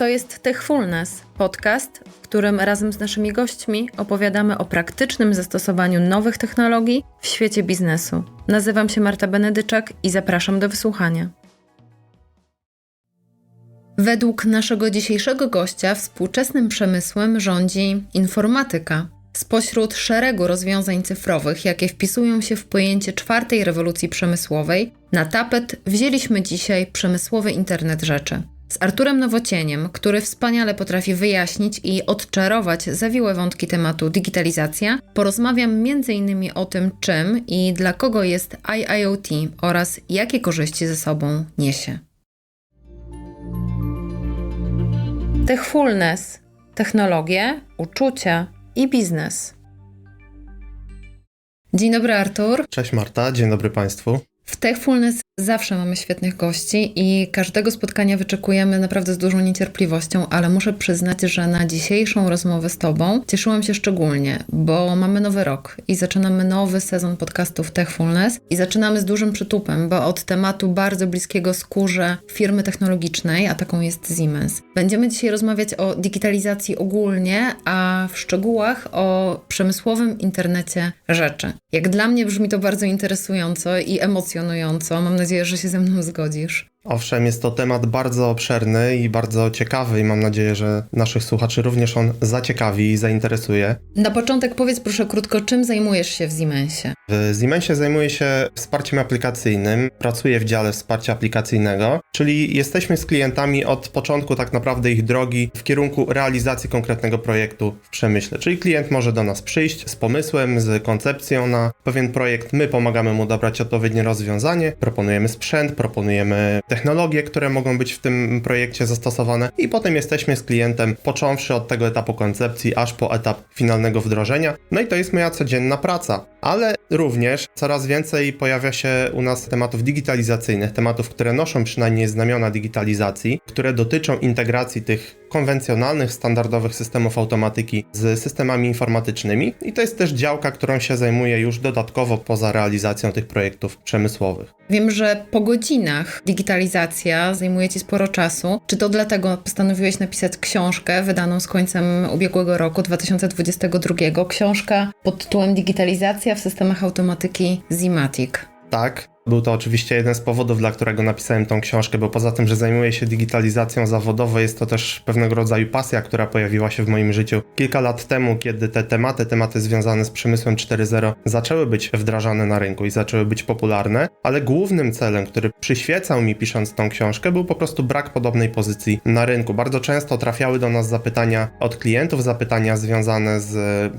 To jest Techfulness, podcast, w którym razem z naszymi gośćmi opowiadamy o praktycznym zastosowaniu nowych technologii w świecie biznesu. Nazywam się Marta Benedyczak i zapraszam do wysłuchania. Według naszego dzisiejszego gościa współczesnym przemysłem rządzi informatyka. Spośród szeregu rozwiązań cyfrowych, jakie wpisują się w pojęcie czwartej rewolucji przemysłowej, na tapet wzięliśmy dzisiaj przemysłowy internet rzeczy. Z Arturem Nowocieniem, który wspaniale potrafi wyjaśnić i odczarować zawiłe wątki tematu digitalizacja, porozmawiam m.in. o tym, czym i dla kogo jest IIoT oraz jakie korzyści ze sobą niesie. Techfulness technologie, uczucia i biznes. Dzień dobry, Artur. Cześć Marta, dzień dobry Państwu. W Techfulness zawsze mamy świetnych gości i każdego spotkania wyczekujemy naprawdę z dużą niecierpliwością, ale muszę przyznać, że na dzisiejszą rozmowę z Tobą cieszyłam się szczególnie, bo mamy nowy rok i zaczynamy nowy sezon podcastów Techfulness i zaczynamy z dużym przytupem, bo od tematu bardzo bliskiego skórze firmy technologicznej, a taką jest Siemens. Będziemy dzisiaj rozmawiać o digitalizacji ogólnie, a w szczegółach o przemysłowym internecie rzeczy. Jak dla mnie brzmi to bardzo interesująco i emocjonująco. Mam nadzieję, że się ze mną zgodzisz. Owszem, jest to temat bardzo obszerny i bardzo ciekawy i mam nadzieję, że naszych słuchaczy również on zaciekawi i zainteresuje. Na początek powiedz proszę krótko, czym zajmujesz się w Siemensie? W Siemensie zajmuję się wsparciem aplikacyjnym, pracuję w dziale wsparcia aplikacyjnego, czyli jesteśmy z klientami od początku tak naprawdę ich drogi w kierunku realizacji konkretnego projektu w przemyśle. Czyli klient może do nas przyjść z pomysłem, z koncepcją na pewien projekt, my pomagamy mu dobrać odpowiednie rozwiązanie, proponujemy sprzęt, proponujemy technologie, które mogą być w tym projekcie zastosowane i potem jesteśmy z klientem, począwszy od tego etapu koncepcji, aż po etap finalnego wdrożenia. No i to jest moja codzienna praca. Ale również coraz więcej pojawia się u nas tematów digitalizacyjnych, tematów, które noszą przynajmniej znamiona digitalizacji, które dotyczą integracji tych konwencjonalnych, standardowych systemów automatyki z systemami informatycznymi i to jest też działka, którą się zajmuje już dodatkowo poza realizacją tych projektów przemysłowych. Wiem, że po godzinach digitalizacja zajmuje Ci sporo czasu. Czy to dlatego postanowiłeś napisać książkę wydaną z końcem ubiegłego roku 2022? Książka pod tytułem Digitalizacja w systemach automatyki Zimatic. Tak, był to oczywiście jeden z powodów, dla którego napisałem tą książkę, bo poza tym, że zajmuję się digitalizacją zawodowo, jest to też pewnego rodzaju pasja, która pojawiła się w moim życiu kilka lat temu, kiedy te tematy, tematy związane z przemysłem 4.0 zaczęły być wdrażane na rynku i zaczęły być popularne, ale głównym celem, który przyświecał mi pisząc tą książkę, był po prostu brak podobnej pozycji na rynku. Bardzo często trafiały do nas zapytania od klientów, zapytania związane z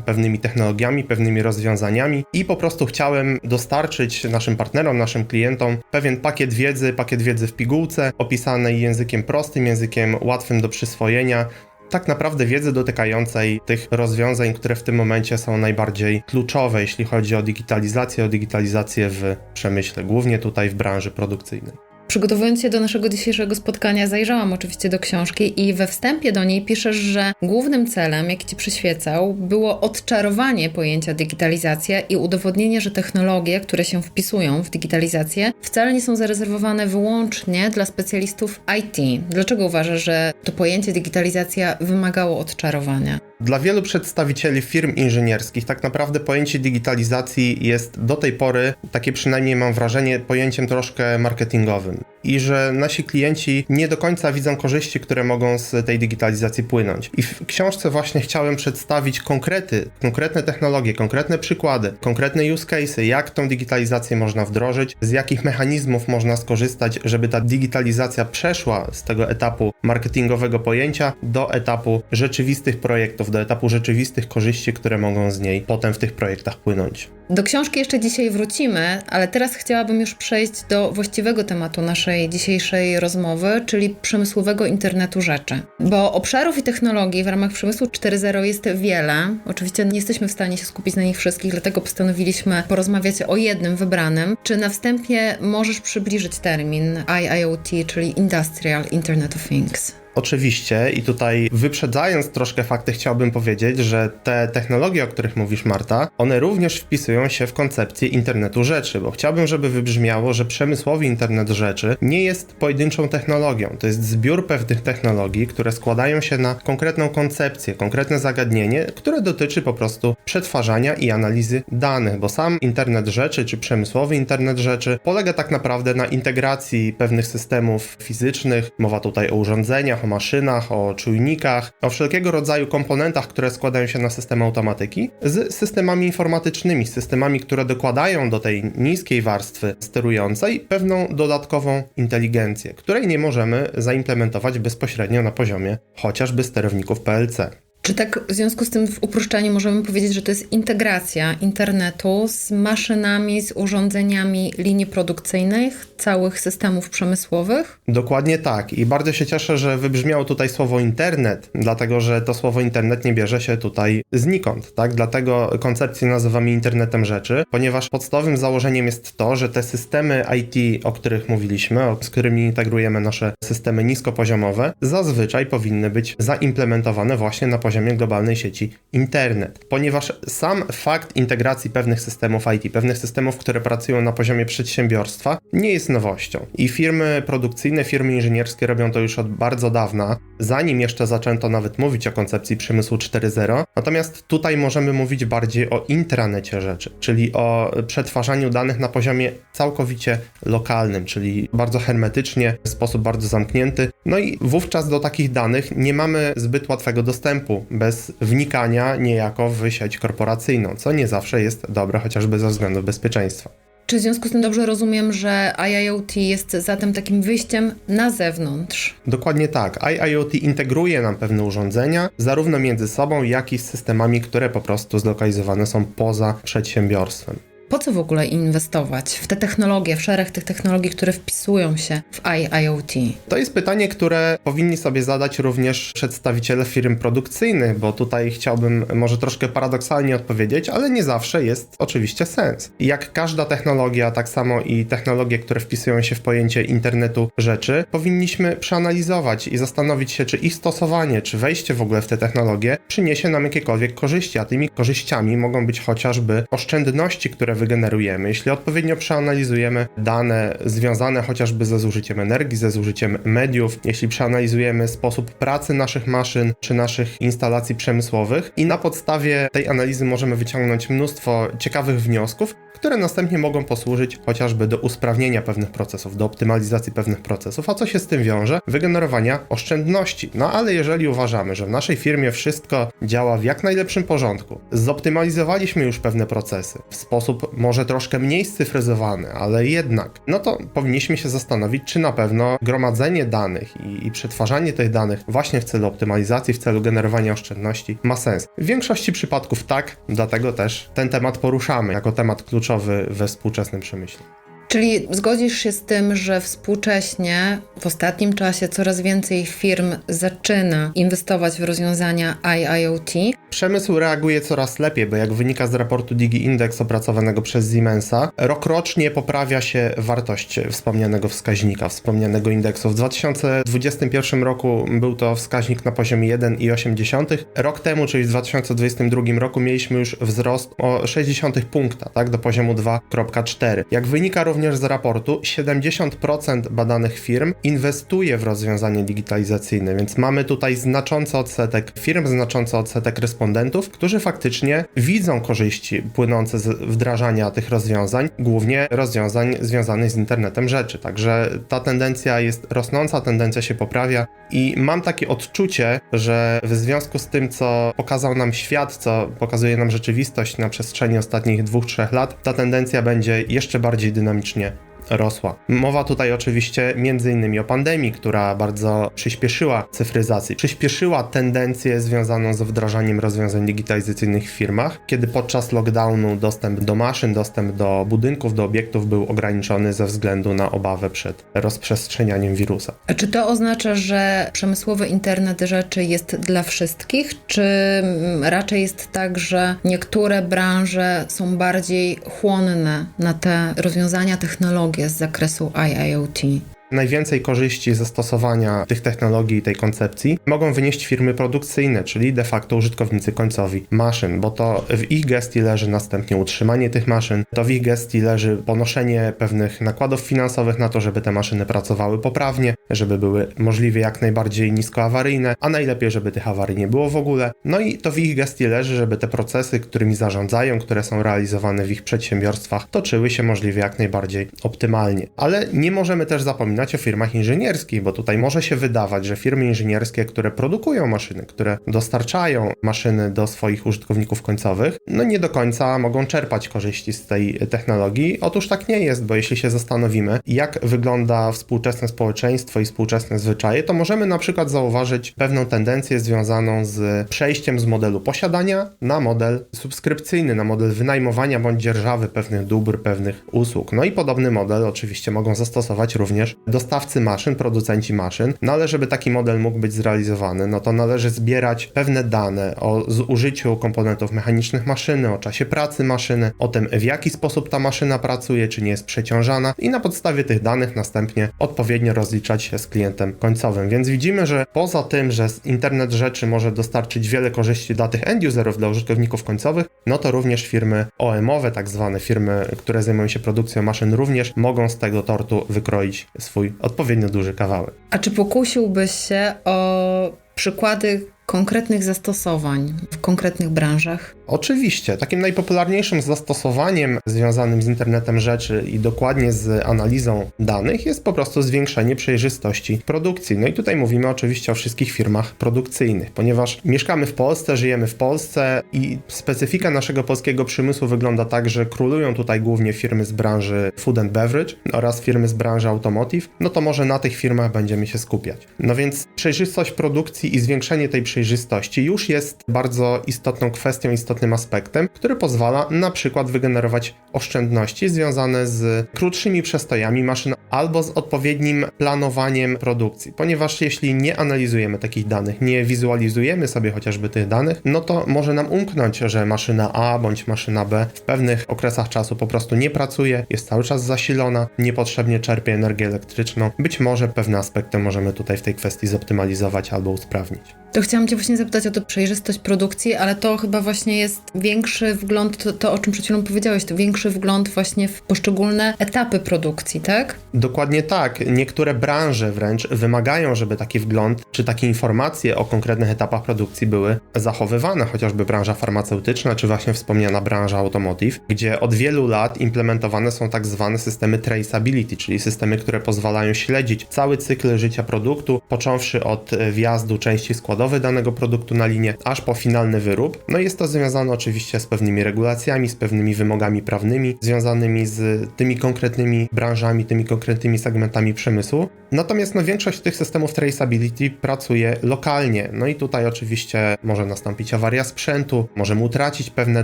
pewnymi technologiami, pewnymi rozwiązaniami i po prostu chciałem dostarczyć naszym partnerom, naszym naszym klientom pewien pakiet wiedzy, pakiet wiedzy w pigułce, opisanej językiem prostym, językiem łatwym do przyswojenia, tak naprawdę wiedzy dotykającej tych rozwiązań, które w tym momencie są najbardziej kluczowe, jeśli chodzi o digitalizację, o digitalizację w przemyśle, głównie tutaj w branży produkcyjnej. Przygotowując się do naszego dzisiejszego spotkania, zajrzałam oczywiście do książki i we wstępie do niej piszesz, że głównym celem, jaki ci przyświecał, było odczarowanie pojęcia digitalizacja i udowodnienie, że technologie, które się wpisują w digitalizację, wcale nie są zarezerwowane wyłącznie dla specjalistów IT. Dlaczego uważasz, że to pojęcie digitalizacja wymagało odczarowania? Dla wielu przedstawicieli firm inżynierskich tak naprawdę pojęcie digitalizacji jest do tej pory, takie przynajmniej mam wrażenie, pojęciem troszkę marketingowym i że nasi klienci nie do końca widzą korzyści, które mogą z tej digitalizacji płynąć. I w książce właśnie chciałem przedstawić konkrety, konkretne technologie, konkretne przykłady, konkretne use cases, jak tą digitalizację można wdrożyć, z jakich mechanizmów można skorzystać, żeby ta digitalizacja przeszła z tego etapu marketingowego pojęcia do etapu rzeczywistych projektów, do etapu rzeczywistych korzyści, które mogą z niej potem w tych projektach płynąć. Do książki jeszcze dzisiaj wrócimy, ale teraz chciałabym już przejść do właściwego tematu naszej dzisiejszej rozmowy, czyli przemysłowego internetu rzeczy. Bo obszarów i technologii w ramach przemysłu 4.0 jest wiele. Oczywiście nie jesteśmy w stanie się skupić na nich wszystkich, dlatego postanowiliśmy porozmawiać o jednym wybranym. Czy na wstępie możesz przybliżyć termin IIoT, czyli Industrial Internet of Things? Oczywiście i tutaj wyprzedzając troszkę fakty chciałbym powiedzieć, że te technologie, o których mówisz Marta, one również wpisują się w koncepcję internetu rzeczy, bo chciałbym, żeby wybrzmiało, że przemysłowy internet rzeczy nie jest pojedynczą technologią, to jest zbiór pewnych technologii, które składają się na konkretną koncepcję, konkretne zagadnienie, które dotyczy po prostu przetwarzania i analizy danych, bo sam internet rzeczy czy przemysłowy internet rzeczy polega tak naprawdę na integracji pewnych systemów fizycznych, mowa tutaj o urządzeniach, o maszynach, o czujnikach, o wszelkiego rodzaju komponentach, które składają się na system automatyki, z systemami informatycznymi, systemami, które dokładają do tej niskiej warstwy sterującej pewną dodatkową inteligencję, której nie możemy zaimplementować bezpośrednio na poziomie chociażby sterowników PLC. Czy tak w związku z tym w uproszczeniu możemy powiedzieć, że to jest integracja internetu z maszynami, z urządzeniami linii produkcyjnych, całych systemów przemysłowych? Dokładnie tak. I bardzo się cieszę, że wybrzmiało tutaj słowo internet, dlatego że to słowo internet nie bierze się tutaj znikąd, tak? Dlatego koncepcję nazywamy internetem rzeczy, ponieważ podstawowym założeniem jest to, że te systemy IT, o których mówiliśmy, z którymi integrujemy nasze systemy niskopoziomowe, zazwyczaj powinny być zaimplementowane właśnie na poziomie globalnej sieci internet. Ponieważ sam fakt integracji pewnych systemów IT, pewnych systemów, które pracują na poziomie przedsiębiorstwa, nie jest nowością. I firmy produkcyjne, firmy inżynierskie robią to już od bardzo dawna, zanim jeszcze zaczęto nawet mówić o koncepcji przemysłu 4.0. Natomiast tutaj możemy mówić bardziej o intranecie rzeczy, czyli o przetwarzaniu danych na poziomie całkowicie lokalnym, czyli bardzo hermetycznie, w sposób bardzo zamknięty. No i wówczas do takich danych nie mamy zbyt łatwego dostępu bez wnikania niejako w sieć korporacyjną, co nie zawsze jest dobre, chociażby ze względu bezpieczeństwa. Czy w związku z tym dobrze rozumiem, że IIoT jest zatem takim wyjściem na zewnątrz? Dokładnie tak. IIoT integruje nam pewne urządzenia, zarówno między sobą, jak i z systemami, które po prostu zlokalizowane są poza przedsiębiorstwem. Po co w ogóle inwestować w te technologie, w szereg tych technologii, które wpisują się w IIoT? To jest pytanie, które powinni sobie zadać również przedstawiciele firm produkcyjnych, bo tutaj chciałbym może troszkę paradoksalnie odpowiedzieć, ale nie zawsze jest oczywiście sens. Jak każda technologia, tak samo i technologie, które wpisują się w pojęcie internetu rzeczy, powinniśmy przeanalizować i zastanowić się, czy ich stosowanie, czy wejście w ogóle w te technologie przyniesie nam jakiekolwiek korzyści, a tymi korzyściami mogą być chociażby oszczędności, które wygenerujemy, jeśli odpowiednio przeanalizujemy dane związane chociażby ze zużyciem energii, ze zużyciem mediów, jeśli przeanalizujemy sposób pracy naszych maszyn czy naszych instalacji przemysłowych i na podstawie tej analizy możemy wyciągnąć mnóstwo ciekawych wniosków, które następnie mogą posłużyć chociażby do usprawnienia pewnych procesów, do optymalizacji pewnych procesów, a co się z tym wiąże? Wygenerowania oszczędności. No ale jeżeli uważamy, że w naszej firmie wszystko działa w jak najlepszym porządku, zoptymalizowaliśmy już pewne procesy w sposób może troszkę mniej scyfryzowany, ale jednak, no to powinniśmy się zastanowić, czy na pewno gromadzenie danych i, i przetwarzanie tych danych właśnie w celu optymalizacji, w celu generowania oszczędności ma sens. W większości przypadków tak, dlatego też ten temat poruszamy jako temat kluczowy we współczesnym przemyśle. Czyli zgodzisz się z tym, że współcześnie w ostatnim czasie coraz więcej firm zaczyna inwestować w rozwiązania IIoT, Przemysł reaguje coraz lepiej, bo jak wynika z raportu Digi Index opracowanego przez Siemensa, rokrocznie poprawia się wartość wspomnianego wskaźnika, wspomnianego indeksu. W 2021 roku był to wskaźnik na poziomie 1,8. Rok temu, czyli w 2022 roku, mieliśmy już wzrost o 60 punkta, tak, do poziomu 2,4. Jak wynika również z raportu, 70% badanych firm inwestuje w rozwiązanie digitalizacyjne, więc mamy tutaj znaczący odsetek firm, znaczący odsetek respondentów, którzy faktycznie widzą korzyści płynące z wdrażania tych rozwiązań, głównie rozwiązań związanych z internetem rzeczy. Także ta tendencja jest rosnąca, tendencja się poprawia i mam takie odczucie, że w związku z tym, co pokazał nam świat, co pokazuje nam rzeczywistość na przestrzeni ostatnich dwóch, trzech lat, ta tendencja będzie jeszcze bardziej січня rosła. Mowa tutaj oczywiście między innymi o pandemii, która bardzo przyspieszyła cyfryzację, przyspieszyła tendencję związaną z wdrażaniem rozwiązań digitalizacyjnych w firmach, kiedy podczas lockdownu dostęp do maszyn, dostęp do budynków, do obiektów był ograniczony ze względu na obawę przed rozprzestrzenianiem wirusa. A Czy to oznacza, że przemysłowy internet rzeczy jest dla wszystkich, czy mm, raczej jest tak, że niektóre branże są bardziej chłonne na te rozwiązania, technologie z zakresu IIoT? Najwięcej korzyści ze stosowania tych technologii i tej koncepcji mogą wynieść firmy produkcyjne, czyli de facto użytkownicy końcowi maszyn, bo to w ich gestii leży następnie utrzymanie tych maszyn, to w ich gestii leży ponoszenie pewnych nakładów finansowych na to, żeby te maszyny pracowały poprawnie, żeby były możliwie jak najbardziej niskoawaryjne, a najlepiej, żeby tych awarii nie było w ogóle. No i to w ich gestii leży, żeby te procesy, którymi zarządzają, które są realizowane w ich przedsiębiorstwach, toczyły się możliwie jak najbardziej optymalnie. Ale nie możemy też zapominać o firmach inżynierskich, bo tutaj może się wydawać, że firmy inżynierskie, które produkują maszyny, które dostarczają maszyny do swoich użytkowników końcowych, no nie do końca mogą czerpać korzyści z tej technologii. Otóż tak nie jest, bo jeśli się zastanowimy, jak wygląda współczesne społeczeństwo i współczesne zwyczaje, to możemy na przykład zauważyć pewną tendencję związaną z przejściem z modelu posiadania na model subskrypcyjny, na model wynajmowania bądź dzierżawy pewnych dóbr, pewnych usług. No i podobny model oczywiście mogą zastosować również dostawcy maszyn, producenci maszyn. No ale żeby taki model mógł być zrealizowany, no to należy zbierać pewne dane o zużyciu komponentów mechanicznych maszyny, o czasie pracy maszyny, o tym w jaki sposób ta maszyna pracuje, czy nie jest przeciążana i na podstawie tych danych następnie odpowiednio rozliczać się z klientem końcowym. Więc widzimy, że poza tym, że internet rzeczy może dostarczyć wiele korzyści dla tych end-userów, dla użytkowników końcowych, no to również firmy OEM-owe, tak zwane firmy, które zajmują się produkcją maszyn, również mogą z tego tortu wykroić swój odpowiednio duży kawałek. A czy pokusiłbyś się o przykłady konkretnych zastosowań w konkretnych branżach? Oczywiście, takim najpopularniejszym zastosowaniem związanym z internetem rzeczy i dokładnie z analizą danych jest po prostu zwiększenie przejrzystości produkcji. No i tutaj mówimy oczywiście o wszystkich firmach produkcyjnych, ponieważ mieszkamy w Polsce, żyjemy w Polsce i specyfika naszego polskiego przemysłu wygląda tak, że królują tutaj głównie firmy z branży food and beverage oraz firmy z branży automotive, no to może na tych firmach będziemy się skupiać. No więc przejrzystość produkcji i zwiększenie tej przejrzystości już jest bardzo istotną kwestią, aspektem, który pozwala na przykład wygenerować oszczędności związane z krótszymi przestojami maszyn albo z odpowiednim planowaniem produkcji, ponieważ jeśli nie analizujemy takich danych, nie wizualizujemy sobie chociażby tych danych, no to może nam umknąć, że maszyna A bądź maszyna B w pewnych okresach czasu po prostu nie pracuje, jest cały czas zasilona, niepotrzebnie czerpie energię elektryczną. Być może pewne aspekty możemy tutaj w tej kwestii zoptymalizować albo usprawnić. To chciałam Cię właśnie zapytać o tę przejrzystość produkcji, ale to chyba właśnie jest większy wgląd, to, to o czym przed chwilą powiedziałeś, to większy wgląd właśnie w poszczególne etapy produkcji, tak? Dokładnie tak. Niektóre branże wręcz wymagają, żeby taki wgląd czy takie informacje o konkretnych etapach produkcji były zachowywane, chociażby branża farmaceutyczna, czy właśnie wspomniana branża automotive, gdzie od wielu lat implementowane są tak zwane systemy traceability, czyli systemy, które pozwalają śledzić cały cykl życia produktu, począwszy od wjazdu części składowej danego produktu na linię, aż po finalny wyrób. No jest to związane oczywiście z pewnymi regulacjami, z pewnymi wymogami prawnymi, związanymi z tymi konkretnymi branżami, tymi konkretnymi segmentami przemysłu. Natomiast no, większość tych systemów traceability pracuje lokalnie. No i tutaj oczywiście może nastąpić awaria sprzętu, możemy utracić pewne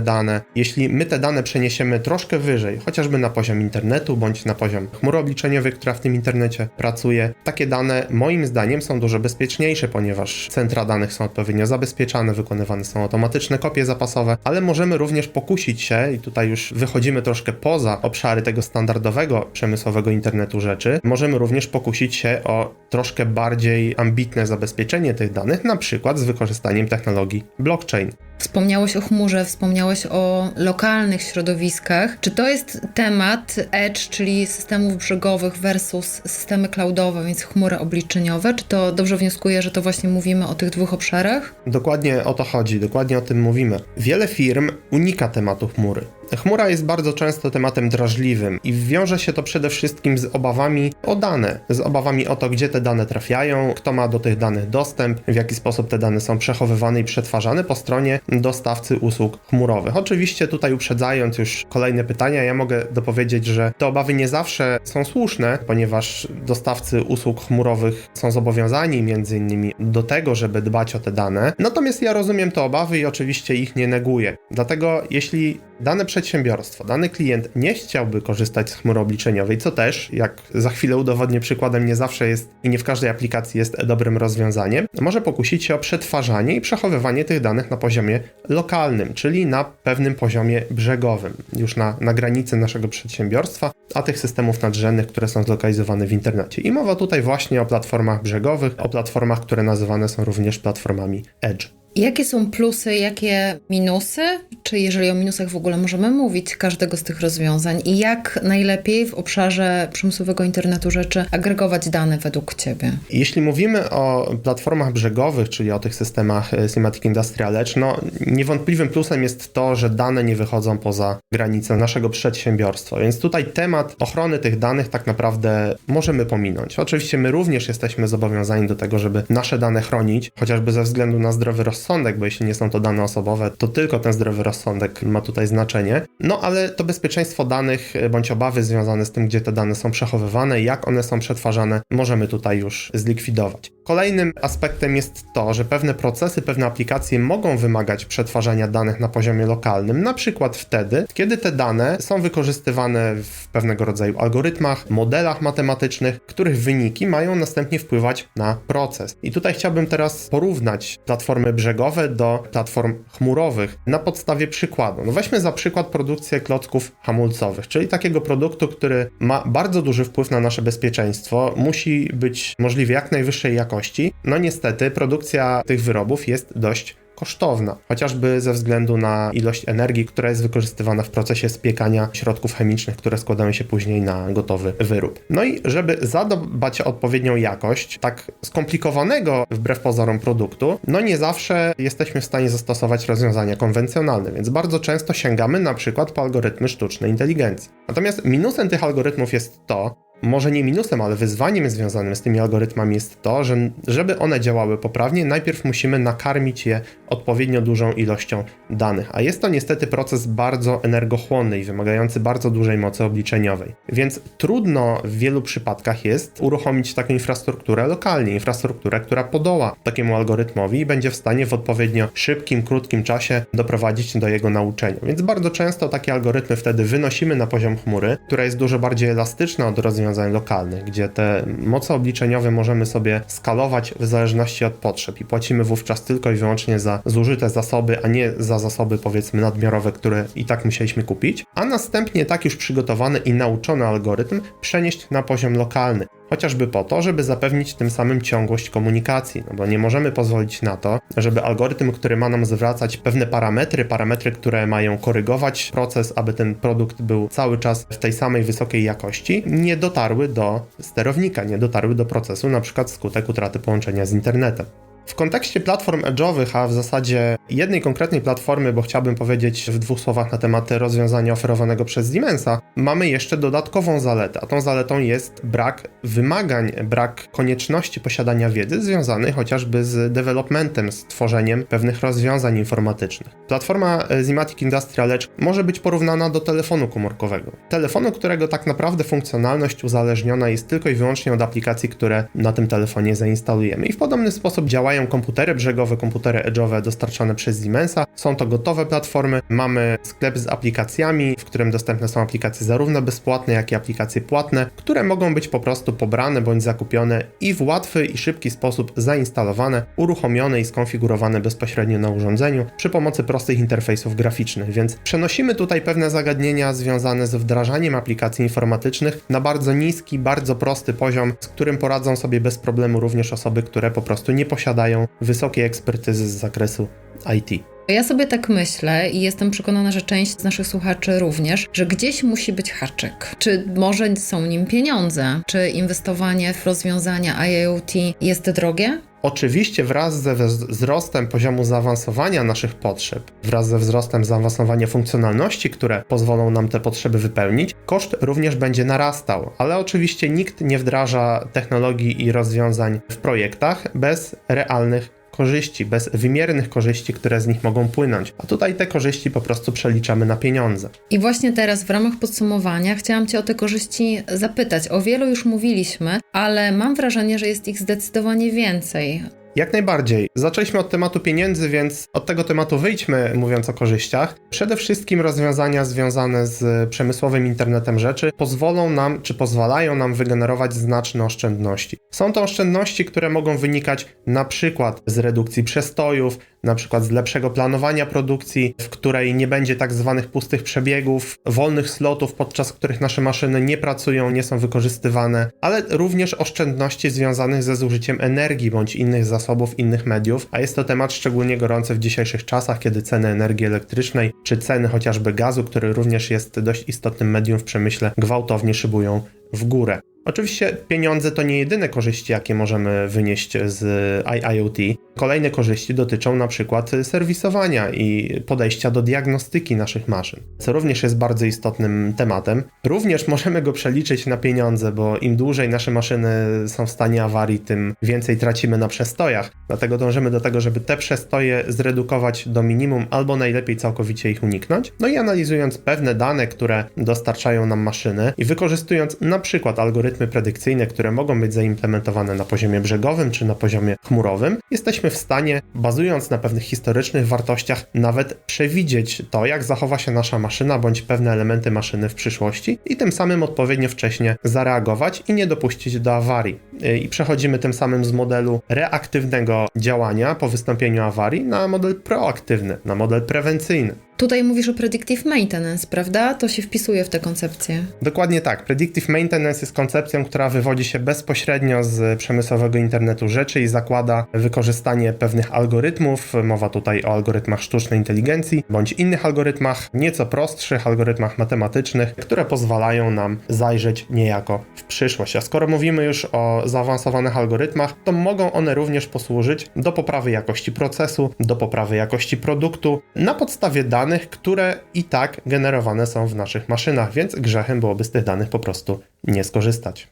dane. Jeśli my te dane przeniesiemy troszkę wyżej, chociażby na poziom internetu bądź na poziom chmury obliczeniowej, która w tym internecie pracuje, takie dane moim zdaniem są dużo bezpieczniejsze, ponieważ centra danych są odpowiednio zabezpieczane, wykonywane są automatyczne kopie zapasowe, ale możemy również pokusić się, i tutaj już wychodzimy troszkę poza obszary tego standardowego przemysłowego internetu rzeczy, możemy również pokusić się o troszkę bardziej ambitne zabezpieczenie tych danych, na przykład z wykorzystaniem technologii blockchain. Wspomniałeś o chmurze, wspomniałeś o lokalnych środowiskach. Czy to jest temat Edge, czyli systemów brzegowych versus systemy cloudowe, więc chmury obliczeniowe? Czy to dobrze wnioskuję, że to właśnie mówimy o tych dwóch obszarach? Dokładnie o to chodzi, dokładnie o tym mówimy. Wiele firm unika tematu chmury. Chmura jest bardzo często tematem drażliwym i wiąże się to przede wszystkim z obawami o dane, z obawami o to, gdzie te dane trafiają, kto ma do tych danych dostęp, w jaki sposób te dane są przechowywane i przetwarzane po stronie dostawcy usług chmurowych. Oczywiście tutaj uprzedzając już kolejne pytania, ja mogę dopowiedzieć, że te obawy nie zawsze są słuszne, ponieważ dostawcy usług chmurowych są zobowiązani między innymi do tego, żeby dbać o te dane. Natomiast ja rozumiem te obawy i oczywiście ich nie neguję. Dlatego jeśli dane przedsiębiorstwo, dany klient nie chciałby korzystać z chmury obliczeniowej, co też, jak za chwilę udowodnię przykładem, nie zawsze jest i nie w każdej aplikacji jest dobrym rozwiązaniem, może pokusić się o przetwarzanie i przechowywanie tych danych na poziomie lokalnym, czyli na pewnym poziomie brzegowym, już na, na granicy naszego przedsiębiorstwa, a tych systemów nadrzędnych, które są zlokalizowane w internecie. I mowa tutaj właśnie o platformach brzegowych, o platformach, które nazywane są również platformami Edge. Jakie są plusy, jakie minusy? Czy jeżeli o minusach w ogóle możemy mówić każdego z tych rozwiązań? I jak najlepiej w obszarze przemysłowego internetu rzeczy agregować dane według Ciebie? Jeśli mówimy o platformach brzegowych, czyli o tych systemach e, Semantic Industrial Edge, no niewątpliwym plusem jest to, że dane nie wychodzą poza granice naszego przedsiębiorstwa, więc tutaj temat ochrony tych danych tak naprawdę możemy pominąć. Oczywiście my również jesteśmy zobowiązani do tego, żeby nasze dane chronić, chociażby ze względu na zdrowy rozsądek, bo jeśli nie są to dane osobowe, to tylko ten zdrowy rozsądek ma tutaj znaczenie. No ale to bezpieczeństwo danych e, bądź obawy związane z tym, gdzie te dane są przechowywane, jak one są przetwarzane, możemy tutaj już zlikwidować. Kolejnym aspektem jest to, że pewne procesy, pewne aplikacje mogą wymagać przetwarzania danych na poziomie lokalnym, na przykład wtedy, kiedy te dane są wykorzystywane w pewnego rodzaju algorytmach, modelach matematycznych, których wyniki mają następnie wpływać na proces. I tutaj chciałbym teraz porównać platformy brzegowe do platform chmurowych na podstawie przykładu. No weźmy za przykład produkcję klocków hamulcowych, czyli takiego produktu, który ma bardzo duży wpływ na nasze bezpieczeństwo, musi być możliwie jak najwyższej jakości. No niestety produkcja tych wyrobów jest dość kosztowna, chociażby ze względu na ilość energii, która jest wykorzystywana w procesie spiekania środków chemicznych, które składają się później na gotowy wyrób. No i żeby zadbać o odpowiednią jakość tak skomplikowanego wbrew pozorom produktu, no nie zawsze jesteśmy w stanie zastosować rozwiązania konwencjonalne, więc bardzo często sięgamy na przykład po algorytmy sztucznej inteligencji. Natomiast minusem tych algorytmów jest to, może nie minusem, ale wyzwaniem związanym z tymi algorytmami jest to, że żeby one działały poprawnie, najpierw musimy nakarmić je odpowiednio dużą ilością danych. A jest to niestety proces bardzo energochłonny i wymagający bardzo dużej mocy obliczeniowej. Więc trudno w wielu przypadkach jest uruchomić taką infrastrukturę lokalnie, infrastrukturę, która podoła takiemu algorytmowi i będzie w stanie w odpowiednio szybkim, krótkim czasie doprowadzić do jego nauczenia. Więc bardzo często takie algorytmy wtedy wynosimy na poziom chmury, która jest dużo bardziej elastyczna od rozwiązań rozwiązań lokalnych, gdzie te moce obliczeniowe możemy sobie skalować w zależności od potrzeb i płacimy wówczas tylko i wyłącznie za zużyte zasoby, a nie za zasoby powiedzmy nadmiarowe, które i tak musieliśmy kupić, a następnie tak już przygotowany i nauczony algorytm przenieść na poziom lokalny chociażby po to, żeby zapewnić tym samym ciągłość komunikacji, no bo nie możemy pozwolić na to, żeby algorytm, który ma nam zwracać pewne parametry, parametry, które mają korygować proces, aby ten produkt był cały czas w tej samej wysokiej jakości, nie dotarły do sterownika, nie dotarły do procesu, na przykład skutek utraty połączenia z internetem. W kontekście platform edge'owych, a w zasadzie jednej konkretnej platformy, bo chciałbym powiedzieć w dwóch słowach na temat rozwiązania oferowanego przez Siemensa, mamy jeszcze dodatkową zaletę, a tą zaletą jest brak wymagań, brak konieczności posiadania wiedzy związanej chociażby z developmentem, z tworzeniem pewnych rozwiązań informatycznych. Platforma Zimatic Industrial Edge może być porównana do telefonu komórkowego. Telefonu, którego tak naprawdę funkcjonalność uzależniona jest tylko i wyłącznie od aplikacji, które na tym telefonie zainstalujemy. I w podobny sposób działają komputery brzegowe, komputery edge'owe dostarczane przez Siemensa. Są to gotowe platformy. Mamy sklep z aplikacjami, w którym dostępne są aplikacje zarówno bezpłatne, jak i aplikacje płatne, które mogą być po prostu pobrane bądź zakupione i w łatwy i szybki sposób zainstalowane, uruchomione i skonfigurowane bezpośrednio na urządzeniu przy pomocy prostych interfejsów graficznych. Więc przenosimy tutaj pewne zagadnienia związane z wdrażaniem aplikacji informatycznych na bardzo niski, bardzo prosty poziom, z którym poradzą sobie bez problemu również osoby, które po prostu nie posiadają wysokiej ekspertyzy z zakresu IT. Ja sobie tak myślę i jestem przekonana, że część z naszych słuchaczy również, że gdzieś musi być haczyk. Czy może są nim pieniądze? Czy inwestowanie w rozwiązania IoT jest drogie? Oczywiście wraz ze wzrostem poziomu zaawansowania naszych potrzeb, wraz ze wzrostem zaawansowania funkcjonalności, które pozwolą nam te potrzeby wypełnić, koszt również będzie narastał, ale oczywiście nikt nie wdraża technologii i rozwiązań w projektach bez realnych korzyści, bez wymiernych korzyści, które z nich mogą płynąć. A tutaj te korzyści po prostu przeliczamy na pieniądze. I właśnie teraz w ramach podsumowania chciałam Cię o te korzyści zapytać. O wielu już mówiliśmy, ale mam wrażenie, że jest ich zdecydowanie więcej. Jak najbardziej. Zaczęliśmy od tematu pieniędzy, więc od tego tematu wyjdźmy, mówiąc o korzyściach. Przede wszystkim rozwiązania związane z przemysłowym internetem rzeczy pozwolą nam, czy pozwalają nam wygenerować znaczne oszczędności. Są to oszczędności, które mogą wynikać na przykład z redukcji przestojów, na przykład z lepszego planowania produkcji, w której nie będzie tak zwanych pustych przebiegów, wolnych slotów, podczas których nasze maszyny nie pracują, nie są wykorzystywane, ale również oszczędności związanych ze zużyciem energii bądź innych zasobów, innych mediów, a jest to temat szczególnie gorący w dzisiejszych czasach, kiedy ceny energii elektrycznej czy ceny chociażby gazu, który również jest dość istotnym medium w przemyśle, gwałtownie szybują w górę. Oczywiście pieniądze to nie jedyne korzyści, jakie możemy wynieść z IIoT. Kolejne korzyści dotyczą na przykład serwisowania i podejścia do diagnostyki naszych maszyn, co również jest bardzo istotnym tematem. Również możemy go przeliczyć na pieniądze, bo im dłużej nasze maszyny są w stanie awarii, tym więcej tracimy na przestojach. Dlatego dążymy do tego, żeby te przestoje zredukować do minimum albo najlepiej całkowicie ich uniknąć. No i analizując pewne dane, które dostarczają nam maszyny i wykorzystując na przykład algorytmy predykcyjne, które mogą być zaimplementowane na poziomie brzegowym czy na poziomie chmurowym, jesteśmy w stanie, bazując na pewnych historycznych wartościach, nawet przewidzieć to, jak zachowa się nasza maszyna bądź pewne elementy maszyny w przyszłości i tym samym odpowiednio wcześnie zareagować i nie dopuścić do awarii. I przechodzimy tym samym z modelu reaktywnego działania po wystąpieniu awarii na model proaktywny, na model prewencyjny. Tutaj mówisz o predictive maintenance, prawda? To się wpisuje w tę koncepcję. Dokładnie tak. Predictive Maintenance jest koncepcją, która wywodzi się bezpośrednio z przemysłowego internetu rzeczy i zakłada wykorzystanie pewnych algorytmów. Mowa tutaj o algorytmach sztucznej inteligencji bądź innych algorytmach, nieco prostszych algorytmach matematycznych, które pozwalają nam zajrzeć niejako w przyszłość. A skoro mówimy już o zaawansowanych algorytmach, to mogą one również posłużyć do poprawy jakości procesu, do poprawy jakości produktu na podstawie danych, które i tak generowane są w naszych maszynach, więc grzechem byłoby z tych danych po prostu nie skorzystać.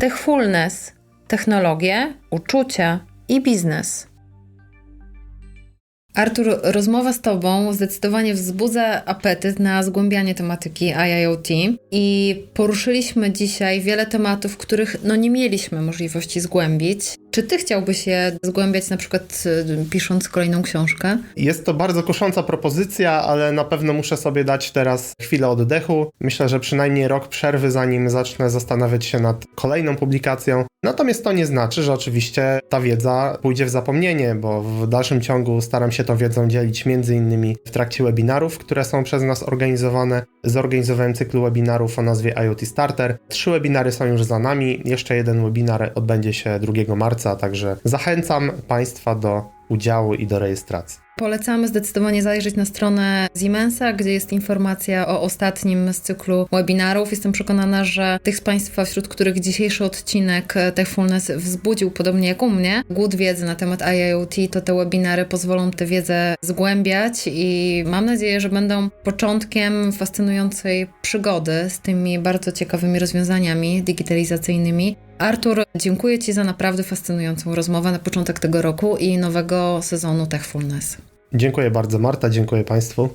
Techfulness, technologie, uczucia i biznes. Artur, rozmowa z Tobą zdecydowanie wzbudza apetyt na zgłębianie tematyki IIoT i poruszyliśmy dzisiaj wiele tematów, których no nie mieliśmy możliwości zgłębić. Czy Ty chciałbyś je zgłębiać na przykład y, pisząc kolejną książkę? Jest to bardzo kusząca propozycja, ale na pewno muszę sobie dać teraz chwilę oddechu. Myślę, że przynajmniej rok przerwy, zanim zacznę zastanawiać się nad kolejną publikacją. Natomiast to nie znaczy, że oczywiście ta wiedza pójdzie w zapomnienie, bo w dalszym ciągu staram się tą wiedzą dzielić między innymi w trakcie webinarów, które są przez nas organizowane. Zorganizowałem cykl webinarów o nazwie IoT Starter. Trzy webinary są już za nami, jeszcze jeden webinar odbędzie się 2 marca, także zachęcam Państwa do udziału i do rejestracji. Polecamy zdecydowanie zajrzeć na stronę Siemensa, gdzie jest informacja o ostatnim z cyklu webinarów. Jestem przekonana, że tych z Państwa, wśród których dzisiejszy odcinek Techfulness wzbudził, podobnie jak u mnie, głód wiedzy na temat IoT, to te webinary pozwolą tę wiedzę zgłębiać i mam nadzieję, że będą początkiem fascynującej przygody z tymi bardzo ciekawymi rozwiązaniami digitalizacyjnymi. Artur, dziękuję Ci za naprawdę fascynującą rozmowę na początek tego roku i nowego sezonu Techfulness. Dziękuję bardzo, Marta, dziękuję Państwu.